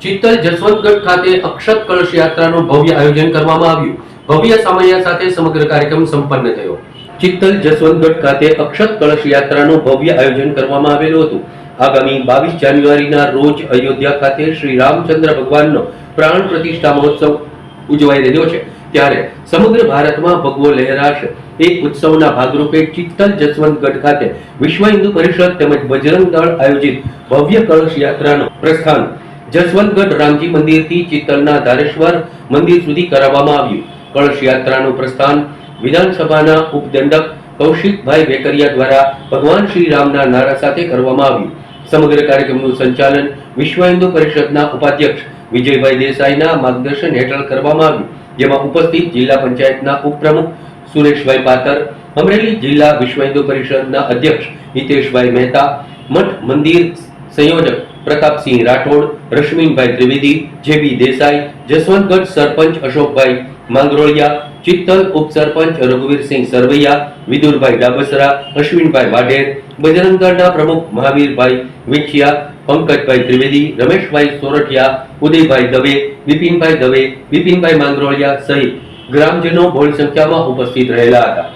ચિત્તલ જસવંતગઢ ખાતે અક્ષત કળશ યાત્રાનું ભવ્ય આયોજન કરવામાં આવ્યું. ભવ્ય સમય સાથે સમગ્ર કાર્યક્રમ સંપન્ન થયો. ચિત્તલ જસવંતગઢ ખાતે અક્ષત કળશ યાત્રાનું ભવ્ય આયોજન કરવામાં આવેલું હતું. આગામી બાવીસ જાન્યુઆરીના રોજ અયોધ્યા ખાતે શ્રી રામચંદ્ર ભગવાનનો પ્રાણ પ્રતિષ્ઠા મહોત્સવ ઉજવાઈ રહ્યો છે. ત્યારે સમગ્ર ભારતમાં ભગવો લહેરાશે. એક ઉત્સવના ભાગરૂપે ચિત્તલ જસવંતગઢ ખાતે વિશ્વ હિન્દુ પરિષદ તેમજ બજરંગ દળ આયોજિત ભવ્ય કળશ યાત્રાનું પ્રસ્થાન જસવંતગઢ રામજી મંદિરથી ચિત્તલના ધારેશ્વર મંદિર સુધી કરાવવામાં આવ્યું. કળશ યાત્રાનું પ્રસ્થાન વિધાનસભાના ઉપદંડક કૌશિકભાઈ વેકરિયા દ્વારા ભગવાન શ્રી રામના નારા સાથે કરવામાં આવ્યું. સમગ્ર કાર્યક્રમનું સંચાલન વિશ્વ હિન્દુ પરિષદના ઉપાધ્યક્ષ વિજયભાઈ દેસાઈના માર્ગદર્શન હેઠળ કરવામાં આવ્યું. જેમાં ઉપસ્થિત જિલ્લા પંચાયતના ઉપપ્રમુખ સુરેશભાઈ પાતર, અમરેલી જિલ્લા વિશ્વ હિન્દુ પરિષદના અધ્યક્ષ હિતેશભાઈ મહેતા, મઠ મંદિર સંયોજક પ્રતાપસિંહ રાઠોડ, રશ્મિનભાઈ ત્રિવેદી, જેબી દેસાઈ, જસવંતગઢ સરપંચ અશોકભાઈ માંગરોળિયા, ચિત્તલ ઉપસરપંચ રઘુવીરસિંહ સરવૈયા, વિદુરભાઈ ડાબસરા, અશ્વિનભાઈ વાઢેર બજરંગ દળના પ્રમુખ મહાવીરભાઈ વિંછિયા પંકજભાઈ ત્રિવેદી, રમેશભાઈ સોરઠિયા, ઉદયભાઈ દવે, વિપિનભાઈ દવે, વિપિનભાઈ માંગરોળિયા સહિત ગ્રામજનો બહોળી સંખ્યામાં ઉપસ્થિત રહેલા હતા.